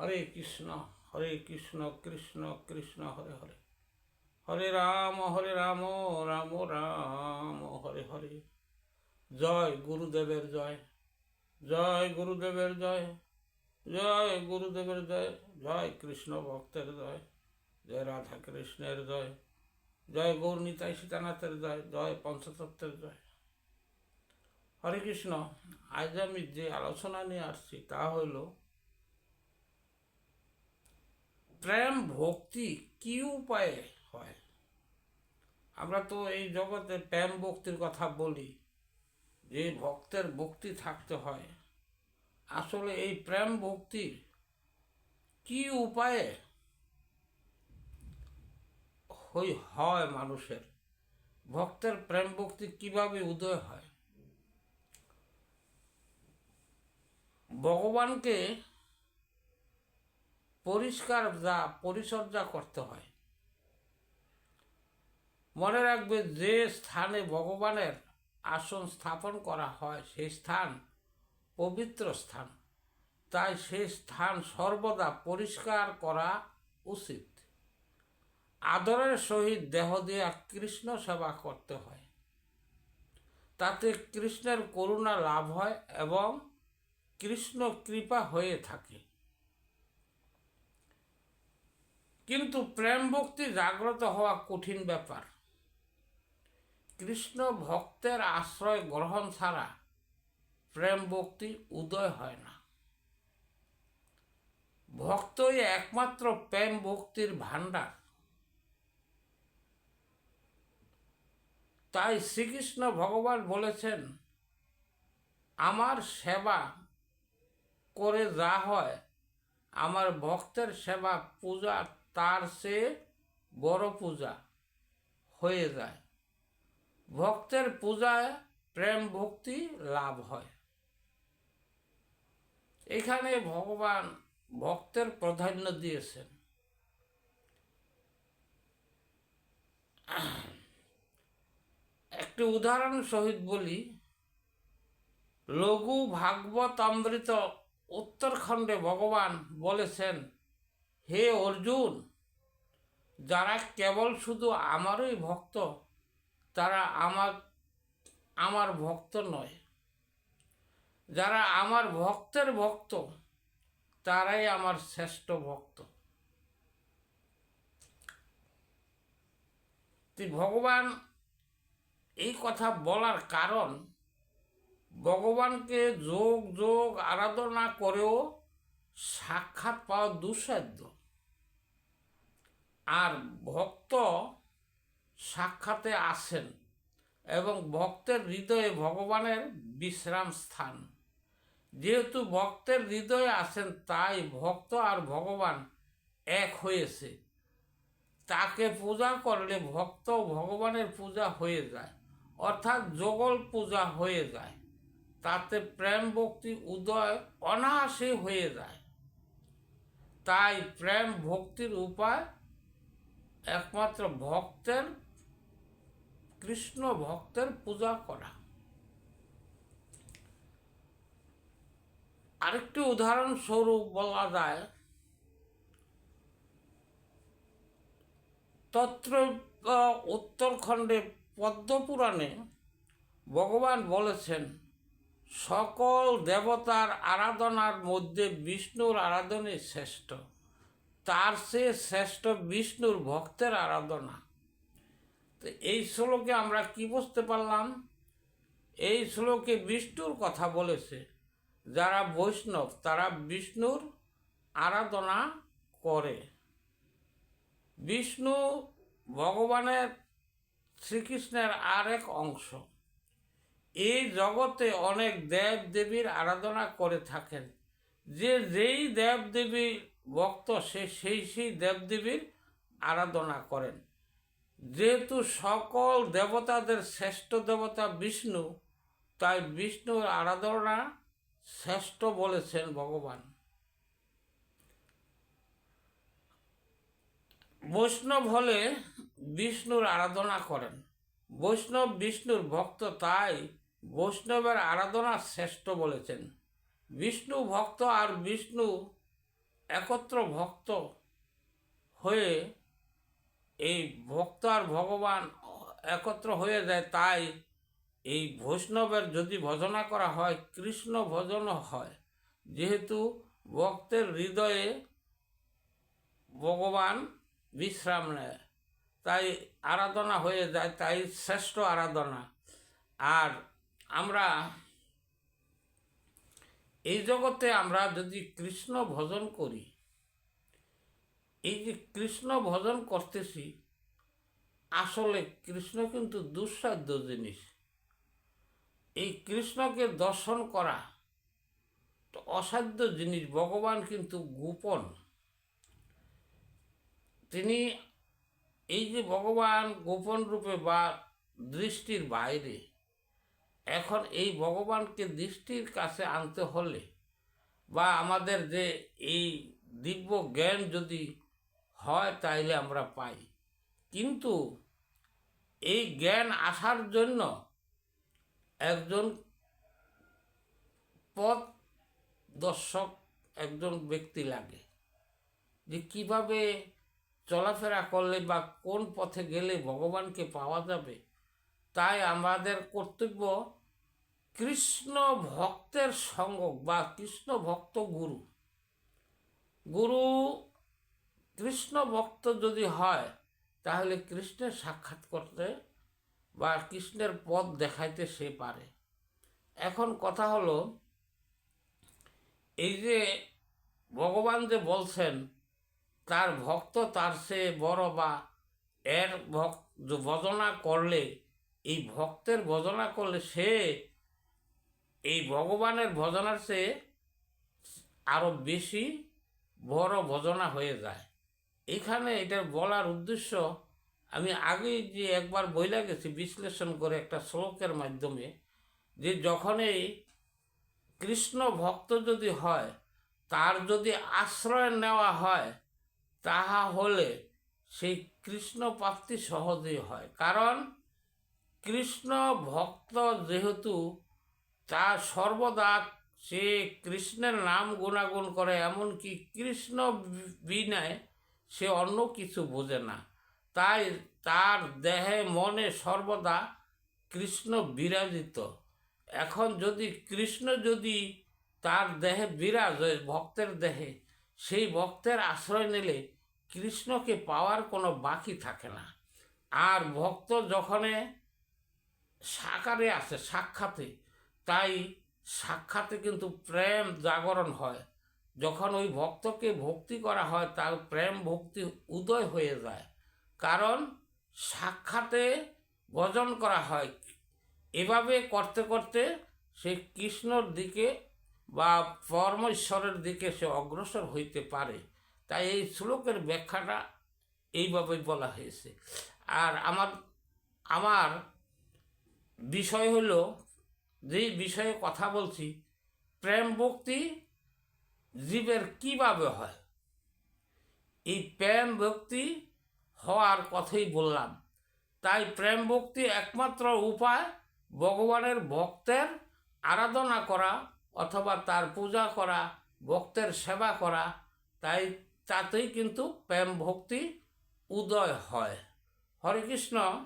হরে কৃষ্ণ হরে কৃষ্ণ কৃষ্ণ কৃষ্ণ, হরে হরে। হরে রাম হরে রাম রাম রাম, হরে হরে। জয় গুরুদেবের জয় জয় গুরুদেবের জয় জয় গুরুদেবের জয় জয় কৃষ্ণ ভক্তের জয় জয় রাধা কৃষ্ণের জয় জয় গৌরনীতাই সীতানাথের জয় জয় পঞ্চতত্ত্বের জয়। হরে কৃষ্ণ, আজ আমি যে আলোচনা নিয়ে আসছি তা হইল প্রেম ভক্তি কি উপায়ে হয়? আমরা তো এই জগতে প্রেম ভক্তির কথা বলি, যে ভক্তের ভক্তি থাকতে হয়। আসলে এই প্রেম ভক্তির কি উপায়ে হই, হয় মানুষের? ভক্তের প্রেম ভক্তি কীভাবে উদয় হয়? ভগবানকে পরিষ্কার যা, পরিচর্যা করতে হয়। মনে রাখবে যে স্থানে ভগবানের আসন স্থাপন করা হয়, সেই স্থান পবিত্র স্থান। তাই সেই স্থান সর্বদা পরিষ্কার করা উচিত। আদরের সহিত দেহ দিয়া কৃষ্ণ সেবা করতে হয়। তাতে কৃষ্ণের করুণা লাভ হয় এবং কৃষ্ণ কৃপা হয়ে থাকে। কিন্তু প্রেম ভক্তি জাগ্রত হওয়া কঠিন ব্যাপার। কৃষ্ণ ভক্তের আশ্রয় গ্রহণ ছাড়া প্রেম ভক্তি উদয় হয় না। ভক্তই একমাত্র প্রেম ভক্তির ভাণ্ডার। তাই শ্রীকৃষ্ণ ভগবান বলেছেন, আমার সেবা করে যা হয়, আমার ভক্তের সেবা পূজা তার সে বড় পূজা হয়ে যায়। ভক্তের পূজায় প্রেম ভক্তি লাভ হয়। এখানে ভগবান ভক্তের প্রাধান্য দিয়েছেন। একটি উদাহরণ সহিত বলি, লঘু ভাগবত অমৃত উত্তরখণ্ডে ভগবান বলেছেন হে অর্জুন, যারা কেবল শুধু আমারই ভক্ত, তারা আমার আমার ভক্ত নয়। যারা আমার ভক্তের ভক্ত, তারাই আমার শ্রেষ্ঠ ভক্ত। ভগবান এই কথা বলার কারণ, ভগবানকে যোগ যোগ, আরাধনা করেও সাক্ষাৎ পাওয়া দুঃসাধ্য। আর ভক্ত সাক্ষাতে আসেন এবং ভক্তের হৃদয়ে ভগবানের বিশ্রাম স্থান। যেহেতু ভক্তের হৃদয়ে আসেন তাই ভক্ত আর ভগবান এক হয়েছে। তাকে পূজা করলে ভক্ত ভগবানের পূজা হয়ে যায়, অর্থাৎ যোগল পূজা হয়ে যায়। তাতে প্রেম ভক্তি উদয় অনায়াসে হয়ে যায়। তাই প্রেম ভক্তির উপায় একমাত্র ভক্তের, কৃষ্ণ ভক্তের পূজা করা। আরেকটি উদাহরণস্বরূপ বলা যায় তত্র উত্তরখণ্ডে পদ্মপুরাণে ভগবান বলেছেন, সকল দেবতার আরাধনার মধ্যে বিষ্ণুর আরাধনাই শ্রেষ্ঠ। তার সে শ্রেষ্ঠ বিষ্ণুর ভক্তের আরাধনা। তো এই শ্লোকে আমরা কি বুঝতে পারলাম? এই শ্লোকে বিষ্ণুর কথা বলেছে। যারা বৈষ্ণব, তারা বিষ্ণুর আরাধনা করে। বিষ্ণু ভগবানের শ্রীকৃষ্ণের আরেক অংশ। এই জগতে অনেক দেব দেবীর আরাধনা করে থাকেন। যে যেই দেব দেবীর ভক্ত সে সেই সেই দেবদেবীর আরাধনা করেন। যেহেতু সকল দেবতাদের শ্রেষ্ঠ দেবতা বিষ্ণু, তাই বিষ্ণুর আরাধনা শ্রেষ্ঠ বলেছেন ভগবান। বৈষ্ণব হলে বিষ্ণুর আরাধনা করেন। বৈষ্ণব বিষ্ণুর ভক্ত, তাই বৈষ্ণবের আরাধনা শ্রেষ্ঠ বলেছেন। বিষ্ণু ভক্ত আর বিষ্ণু একত্র ভক্ত হয়ে এই ভক্ত আর ভগবান একত্র হয়ে যায়, তাই এই বৈষ্ণবের যদি ভজনা করা হয়, কৃষ্ণ ভজনও হয়, যেহেতু ভক্তের হৃদয়ে ভগবান বিশ্রাম নেয়, তাই আরাধনা হয়ে যায়, তাই শ্রেষ্ঠ আরাধনা। আর আমরা এই জগতে আমরা যদি কৃষ্ণ ভজন করি, এই যে কৃষ্ণ ভজন করতেছি, আসলে কৃষ্ণ কিন্তু দুঃসাধ্য জিনিস। এই কৃষ্ণকে দর্শন করা তো অসাধ্য জিনিস, ভগবান কিন্তু গোপন। তিনি এই যে ভগবান গোপন রূপে বা দৃষ্টির বাইরে এখন এই ভগবানকে দৃষ্টির কাছে আনতে হলে বা আমাদের যে এই দিব্য জ্ঞান যদি হয় তাইলে আমরা পাই। কিন্তু এই জ্ঞান আসার জন্য একজন পথ দর্শক, একজন ব্যক্তি লাগে যে কীভাবে চলাফেরা করলে বা কোন পথে গেলে ভগবানকে পাওয়া যাবে। তাই আমাদের কর্তব্য কৃষ্ণ ভক্তের সঙ্গ বা কৃষ্ণ ভক্ত গুরু। গুরু কৃষ্ণ ভক্ত যদি হয়, তাহলে কৃষ্ণের সাক্ষাৎ করতে বা কৃষ্ণের পথ দেখাইতে সে পারে। এখন কথা হলো, এই যে ভগবান যে বলছেন, তার ভক্ত তার সে বড় বা এর ভক্ত ভজনা করলে এই ভক্তের ভজনা করলে সে, এই ভগবানের ভজনার চেয়ে আরও বেশি বড় ভজনা হয়ে যায়। এখানে এটার বলার উদ্দেশ্য, আমি আগেই যে একবার বইলা গেছি বিশ্লেষণ করে একটা শ্লোকের মাধ্যমে, যে যখনই কৃষ্ণ ভক্ত যদি হয়, তার যদি আশ্রয় নেওয়া হয়, তাহা হলে সেই কৃষ্ণ প্রাপ্তি সহজেই হয়। কারণ কৃষ্ণ ভক্ত যেহেতু তার সর্বদা সে কৃষ্ণের নাম গুণাগুণ করে, এমনকি কৃষ্ণ বিনায় সে অন্য কিছু বোঝে না। তাই তার দেহে মনে সর্বদা কৃষ্ণ বিরাজিত। এখন যদি কৃষ্ণ যদি তার দেহে বিরাজ হয়, ভক্তের দেহে, সেই ভক্তের আশ্রয় নিলে কৃষ্ণকে পাওয়ার কোনো বাকি থাকে না। আর ভক্ত যখনে সাকারে আসে সাক্ষাতে। তাই সাক্ষাতে কিন্তু প্রেম জাগরণ হয়। যখন ওই ভক্তকে ভক্তি করা হয়, তার প্রেম ভক্তি উদয় হয়ে যায়। কারণ সাক্ষাতে ভজন করা হয়। এভাবে করতে করতে সে কৃষ্ণর দিকে বা পরমেশ্বরের দিকে সে অগ্রসর হইতে পারে। তাই এই শ্লোকের ব্যাখ্যাটা এইভাবেই বলা হয়েছে। আর আমার আমার বিষয় হলো যেই বিষয়ে কথা বলছি, প্রেম ভক্তি জীবের কীভাবে হয়? এই প্রেম ভক্তি হওয়ার কথাই বললাম। তাই প্রেম ভক্তি একমাত্র উপায় ভগবানের ভক্তের আরাধনা করা অথবা তার পূজা করা, ভক্তের সেবা করা, তাই তাতেই কিন্তু প্রেম ভক্তি উদয় হয়। হরে কৃষ্ণ,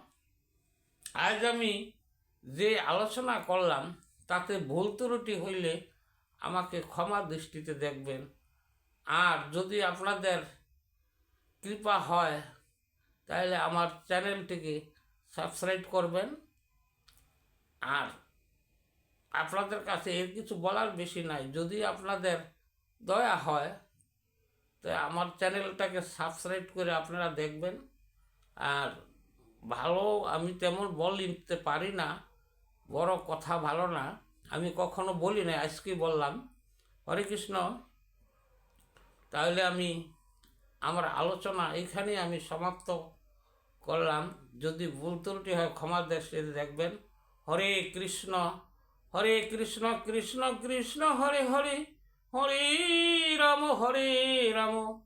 আজ আমি যে আলোচনা করলাম, তাতে ভুল ত্রুটি হইলে আমাকে ক্ষমা দৃষ্টিতে দেখবেন। আর যদি আপনাদের কৃপা হয়, তাহলে আমার চ্যানেলটিকে সাবস্ক্রাইব করবেন। আর আপনাদের কাছে এর কিছু বলার বেশি নাই। যদি আপনাদের দয়া হয়, তো আমার চ্যানেলটাকে সাবস্ক্রাইব করে আপনারা দেখবেন। আর ভালো আমি তেমন বলতে পারি না। বড় কথা ভালো না। আমি কখনো বলি না আজকেই বললাম। হরে কৃষ্ণ, তাহলে আমি আমার আলোচনা এইখানেই আমি সমাপ্ত করলাম। যদি ভুল ত্রুটি হয় ক্ষমা দৃষ্টিতে দেখবেন। হরে কৃষ্ণ হরে কৃষ্ণ কৃষ্ণ কৃষ্ণ, হরে হরে হরে রাম হরে রাম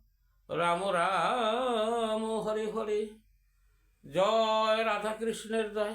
রাম রাম, হরে হরে। জয় রাধা কৃষ্ণের জয়।